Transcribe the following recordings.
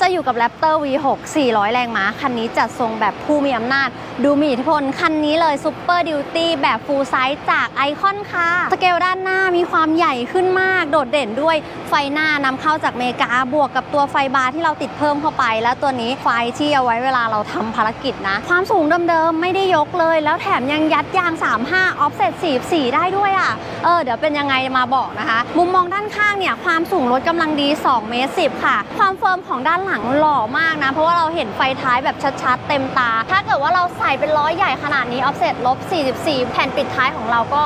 จะอยู่กับ Raptor V6 400 แรงม้า คันนี้จัดทรงแบบผู้มีอำนาจ ดูมีอิทธิพล คันนี้เลย Super Duty แบบ Full Size จากไอคอนค่ะ สเกลด้านหน้ามีความใหญ่ขึ้นมาก โดดเด่นด้วยไฟหน้านำเข้าจากเมกา บวกกับตัวไฟบาร์ที่เราติดเพิ่มเข้าไป แล้วตัวนี้ไฟที่เอาไว้เวลาเราทำภารกิจนะ ความสูงเดิมๆไม่ได้ยกเลย แล้วแถมยังยัดยาง 35 offset 44 ได้ด้วยอะ เออเดี๋ยวเป็นยังไงมาบอกนะคะ มุมมองด้านข้างเนี่ยความสูงรถกำลังดี2เมตร10ค่ะ ความเฟิร์มของด้านหลังหล่อมากนะ เพราะว่าเราเห็นไฟท้ายแบบชัดๆ เต็มตา ถ้าเกิดว่าเราใส่เป็นล้อใหญ่ขนาดนี้ออฟเซ็ตลบ 44 แผ่นปิดท้ายของเราก็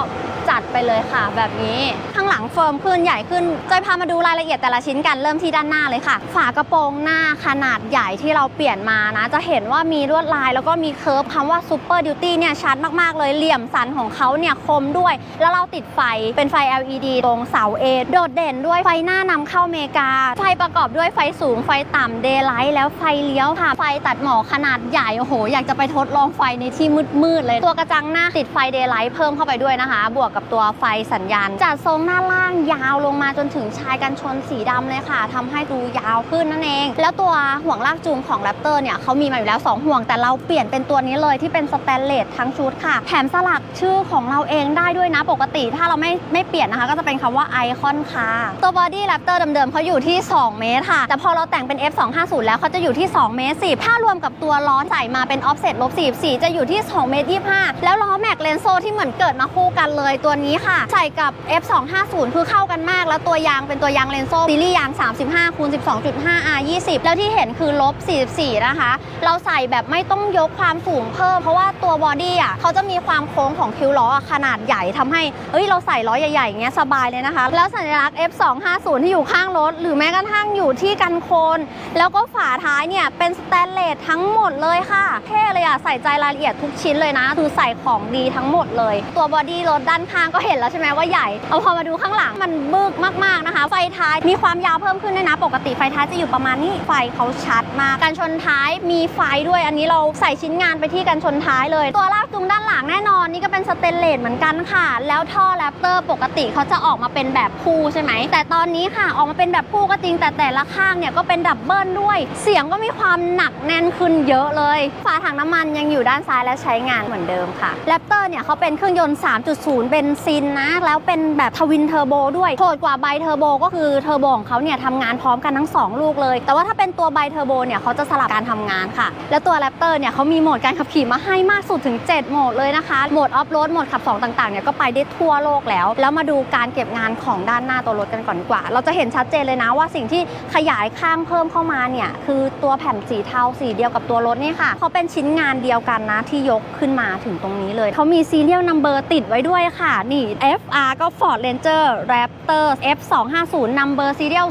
จัดไปเลยค่ะ แบบนี้ข้างหลังเฟิร์มขึ้นใหญ่ขึ้นจอยพามาดูรายละเอียดแต่ละชิ้นกันเริ่มที่ด้านหน้าเลยค่ะ ฝากระโปรงหน้าขนาดใหญ่ที่เราเปลี่ยนมานะ จะเห็นว่ามีลวดลายแล้วก็มีเคิร์ฟคำว่า Super Duty เนี่ยชัดมากๆเลยเหลี่ยมสันของเขาเนี่ยคมด้วย แล้วเราติดไฟเป็นไฟ LED ตรงเสาเอโดดเด่นด้วยไฟหน้านำเข้าอเมริกา ไฟประกอบด้วยไฟสูงไฟต่ำเดย์ไลท์แล้วไฟเลี้ยวค่ะ ไฟตัดหมอกขนาดใหญ่โอ้โหอยากจะไปทดลองไฟในที่มืดๆเลย ตัวกระจังหน้าติดไฟเดย์ไลท์เพิ่มเข้าไปด้วยนะคะ บวกกับตัวไฟสัญญาณจัดทรงหน้าล่างยาวลงมาจนถึงชายกันชนสีดำเลยค่ะทำให้ดูยาวขึ้นนั่นเอง แล้วตัวห่วงลากจูงของ Raptor เนี่ยเขามีมาอยู่แล้ว 2 ห่วงแต่เราเปลี่ยนเป็นตัวนี้เลยที่เป็นสแตนเลสทั้งชุดค่ะ แถมสลักชื่อของเราเองได้ด้วยนะปกติถ้าเราไม่ไม่เปลี่ยนนะคะ ก็จะเป็นคำว่าไอคอนค่ะ ตัวบอดี้ Raptor เดิมๆเขาอยู่ที่ 2 เมตรค่ะ แต่พอเราแต่งเป็น F250 แล้วเขาจะอยู่ที่ 2 เมตร10ถ้ารวมกับตัวล้อใส่มาเป็น offset ลบ44จะอยู่ที่2เมตร25แล้วล้อแม็กเลนโซที่เหมือนเกิดมาคู่กันเลยตัวนี้ค่ะ ใส่กับ F250 คือเข้ากันมาก แล้วตัวยางเป็นตัวยางเลนโซ่ซีรีส์ยาง 35คูณ12.5 R 20แล้วที่เห็นคือลบ 44 นะคะ เราใส่แบบไม่ต้องยกความสูงเพิ่ม เพราะว่าตัวบอดี้อะเขาจะมีความโค้งของคิ้วล้อขนาดใหญ่ทำให้เฮ้ยเราใส่ล้อใหญ่ๆอย่างเงี้ยสบายเลยนะคะ แล้วสัญลักษณ์ F250 ที่อยู่ข้างรถ หรือแม้กระทั่งอยู่ที่กันโคน แล้วก็ฝาท้ายเนี่ยเป็นสแตนเลสทั้งหมดเลยค่ะเท่เลยอะใส่ใจรายละเอียดทุกชิ้นเลยนะ คือใส่ของดีทั้งหมดเลย ตัวบอดี้รถด้าน้างก็เห็นแล้วใช่ไหมว่าใหญ่ เอาพอมาดูข้างหลังมันบึกมากๆนะคะ ไฟท้ายมีความยาวเพิ่มขึ้นด้วยนะ ปกติไฟท้ายจะอยู่ประมาณนี้ไฟเขาชัดมากกันชนท้ายมีไฟด้วย อันนี้เราใส่ชิ้นงานไปที่กันชนท้ายเลย ตัวลากจูงด้านหลังแน่นอนนี่ก็เป็นสเตนเลสเหมือนกันค่ะ แล้วท่อแรปเตอร์ปกติเขาจะออกมาเป็นแบบคู่ใช่ไหมแต่ตอนนี้ค่ะออกมาเป็นแบบคู่ก็จริงแต่แต่ละข้างเนี่ยก็เป็นดับเบิลด้วย เสียงก็มีความหนักแน่นขึ้นเยอะเลยฝาถังน้ำมันยังอยู่ด้านซ้ายและใช้งานเหมือนเดิมค่ะแรปเตอร์เนี่ยเขาเป็นเครื่องยนต์ 3.0 เบนซินนะ แล้วเป็นแบบทวินเทอร์โบด้วยโหดกว่าไบเทอร์โบก็คือเทอร์โบของเขาเนี่ยทำงานพร้อมกันทั้ง 2 ลูกเลย แต่ว่าถ้าเป็นตัวไบเทอร์โบเนี่ยเขาจะสลับการทำงานค่ะ และตัวแรปเตอร์เนี่ยเขามีโหมดการขับขี่มาให้มากสุดถึง 7 โหมดเลยนะคะ โหมดออฟโรดโหมดขับ 2 ต่างๆเนี่ยก็ไปได้ทั่วโลกแล้ว แล้วมาดูการเก็บงานของด้านหน้าตัวรถกันก่อนดีกว่า เราจะเห็นชัดเจนเลยนะว่าสิ่งที่ขยายข้างเพิ่มเข้ามาเนี่ยคือตัวแผ่นสีเทาสีเดียวกับตัวรถนี่ค่ะเขาเป็นชิ้นงานเดียวกันนะที่ยกขึ้นมาถึงตรงนี้เลยเขามีซีเรียลนัมเบอร์ติดไว้ด้วยค่ะนี่ FR ก็ Ford Ranger Raptor F250 Number Serial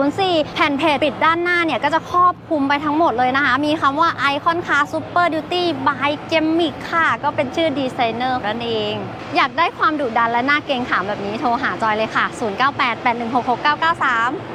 004 แผ่นเพจปิดด้านหน้าเนี่ย ก็จะครอบคลุมไปทั้งหมดเลยนะคะ มีคำว่า Icon Car Super Duty by Gemic ค่ะ ก็เป็นชื่อดีไซเนอร์นั่นเอง อยากได้ความดุดันและหน้าเกรงขามแบบนี้โทรหาจอยเลยค่ะ 0988166993